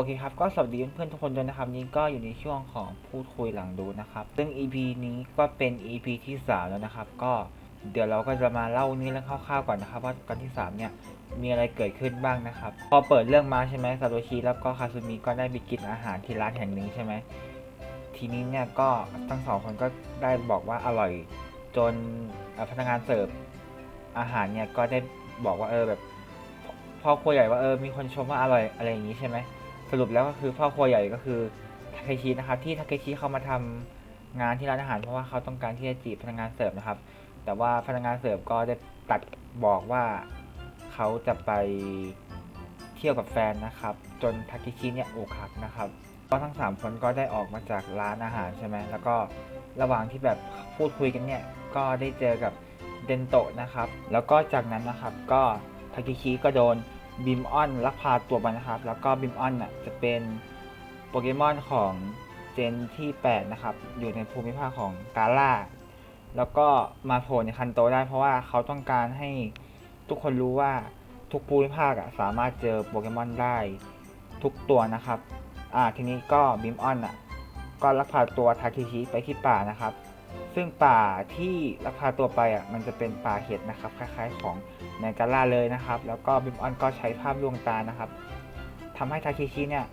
อเคครับ ก็สวัสดีเพื่อนทุกคนด้วยนะครับนี่ก็อยู่ในช่วงของพูดคุยหลังดูนะครับ ซึ่ง EP นี้ก็เป็น EP ที่สามแล้วนะครับ ก็เดี๋ยวเราก็จะมาเล่าเนื้อเรื่องคร่าวๆก่อนนะครับว่าตอนที่สามเนี่ยมีอะไรเกิดขึ้นบ้างนะครับ พอเปิดเรื่องมาใช่ไหมซาโตชิแล้วก็คาซูมิก็ได้ไปกินอาหารที่ร้านแห่งหนึ่งใช่ไหมทีนี้เนี่ยก็ทั้งสองคนก็ได้บอกว่าอร่อยจนพนักงานเสิร์ฟอาหารเนี่ยก็ได้บอกว่าเออแบบพ่อครัวใหญ่ว่าเออมีคนชมว่าอร่อยอะไรอย่างนี้ใช่ไหม สรุปแล้วก็คือพ่อครัวใหญ่ก็คือทาเคชินะครับที่ทาเคชิเขามาทำงานที่ร้านอาหารเพราะว่าเขาต้องการที่จะจีบพนักงานเสิร์ฟนะครับ แต่ว่าพนักงานเสิร์ฟก็ได้ตัดบอกว่าเขาจะไปเที่ยวกับแฟนนะครับ จนทาเคชิเนี่ยอกหักนะครับก็ทั้งสามคนก็ได้ออกมาจากร้านอาหารใช่ไหมแล้วก็ระหว่างที่แบบพูดคุยกันเนี่ยก็ได้เจอกับเดนโตะนะครับ แล้วก็จากนั้นนะครับก็ทาเคชิก็โดน บิมออนลักพาตัวไปนนะครับ แล้วก็บิมออนน่ะจะเป็นโปเกมอนของเจนที่ 8 นะครับ อยู่ในภูมิภาคของกาล่า แล้วก็มาโผล่ในคันโตได้เพราะว่าเขาต้องการให้ทุกคนรู้ว่าทุกภูมิภาคอะสามารถเจอโปเกมอนได้ทุกตัวนะครับ อ่าทีนี้ก็บิมออนอะก็ลักพาตัวทาเคชิไปที่ป่านะครับ ซึ่งป่าที่ลักพาตัวไปอะมันจะเป็นป่าเห็ดนะครับ คล้ายๆของในกาล่าเลยนะครับ แล้วก็บิมออนก็ใช้ภาพลวงตานะครับทำให้ทาเคชิเนี่ย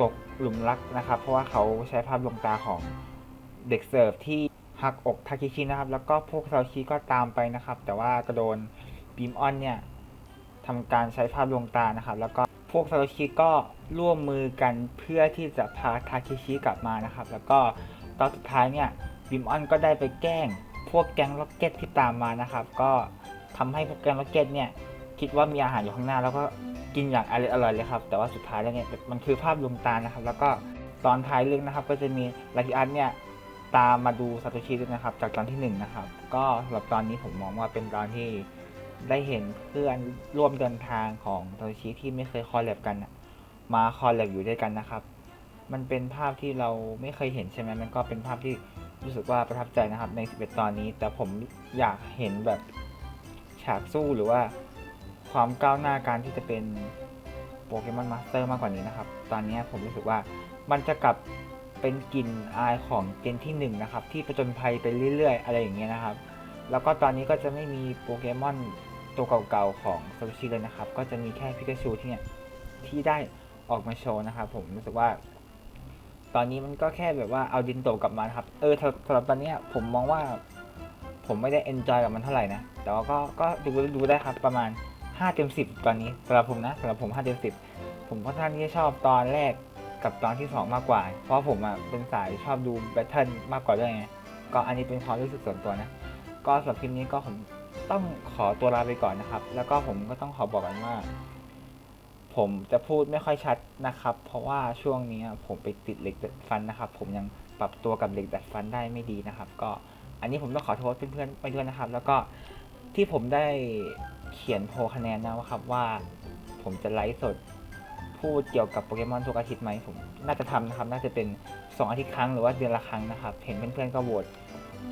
ตกหลุมรักนะครับ เพราะว่าเขาใช้ภาพลวงตาของเด็กเสิร์ฟที่หักอกทาเคชินะครับ แล้วก็พวกซาชิก็ตามไปนะครับ แต่ว่ากระโดนบิมออนเนี่ยทำการใช้ภาพลวงตานะครับ แล้วก็พวกซาโตชิก็ร่วมมือกันเพื่อที่จะพาทาเคชิกลับมานะครับ แล้วก็ตอนสุดท้ายเนี่ย บิมออนก็ได้ไปแกล้ง พวกแก๊งล็อกเก็ตที่ตามมานะครับ ก็ทำให้พวกแก๊งล็อกเก็ตเนี่ยคิดว่ามีอาหารอยู่ข้างหน้า แล้วก็กินอย่างอร่อยเลยครับ แต่ว่าสุดท้ายแล้วเนี่ยมันคือภาพลวงตานะครับ แล้วก็ตอนท้ายเรื่องนะครับ ก็จะมีลาทิอัสเนี่ยตามมาดูซาโตชิด้วยนะครับ จากตอนที่หนึ่งนะครับ ก็สำหรับตอนนี้ผมมองว่าเป็นตอนที่ได้เห็นเพื่อนร่วมเดินทางของซาโตชิที่ไม่เคยคอลแลบกันมาคอลแลบอยู่ด้วยกันนะครับ มันเป็นภาพที่เราไม่เคยเห็นใช่ไหมมันก็เป็นภาพที่ รู้สึกว่าประทับใจนะครับใน 11 ตอนนี้ แต่ผมอยากเห็นแบบฉากสู้หรือว่าความก้าวหน้าการที่จะเป็นโปเกมอนมาสเตอร์มากกว่านี้นะครับ ตอนนี้ผมรู้สึกว่ามันจะกลับเป็นกลิ่นอายของเจนที่หนึ่งนะครับที่ประจนภัยไปเรื่อย ๆ อะไรอย่างเงี้ยนะครับ แล้วก็ตอนนี้ก็จะไม่มีโปเกมอนตัวเก่าๆของซา t ชิเลยนะครับ ก็จะมีแค่พิกาชูที่เนี่ยที่ได้ออกมาโชว์นะครับ ผมรู้สึกว่า ตอนนี้มันก็แค่แบบว่าเอาดินโตกลับมาครับ เออสำหรับตอนนี้ผมมองว่า ผมไม่ได้เอนจอยกับมันเท่าไหร่นะ แต่ว่าก็ก็ดูดูได้ครับประมาณ5เต็ม10 ตอนนี้สำหรับผมนะสำหรับผม5เต็ม10 ผมค่อนข้างที่จะชอบตอนแรกกับตอนที่ 2 มากกว่า เพราะผมอะเป็นสายชอบดูแบทเทิลมากกว่าด้วยไง ก็อันนี้เป็นความรู้สึกส่วนตัวนะ ก็สำหรับคลิปนี้ก็ผมต้องขอตัวลาไปก่อนนะครับ แล้วก็ผมก็ต้องขอบอกกันว่า ผมจะพูดไม่ค่อยชัดนะครับ เพราะว่าช่วงนี้ผมไปติดเหล็กดัดฟันนะครับ ผมยังปรับตัวกับเหล็กดัดฟันได้ไม่ดีนะครับ ก็อันนี้ผมต้องขอโทษเพื่อนๆไปด้วยนะครับ แล้วก็ที่ผมได้เขียนโพลคะแนนนะครับว่าผมจะไลฟ์สดพูดเกี่ยวกับโปเกมอนทุกอาทิตย์ไหมผมน่าจะทำนะครับ น่าจะเป็นสองอาทิตย์ครั้งหรือว่าเดือนละครั้งนะครับ เห็นเพื่อนๆก็โหวต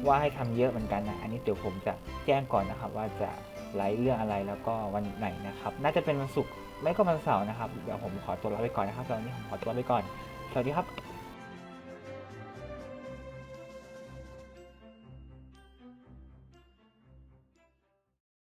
ว่าให้ทำเยอะเหมือนกันนะ อันนี้เดี๋ยวผมจะแจ้งก่อนนะครับว่าจะ ไลฟ์เรื่องอะไรแล้วก็วันไหนนะครับ น่าจะเป็นวันศุกร์ไม่ก็วันเสาร์นะครับ เดี๋ยวผมขอตัวลาไปก่อนนะครับตอนนี้ผมขอตัวลาไปก่อน สวัสดีครับ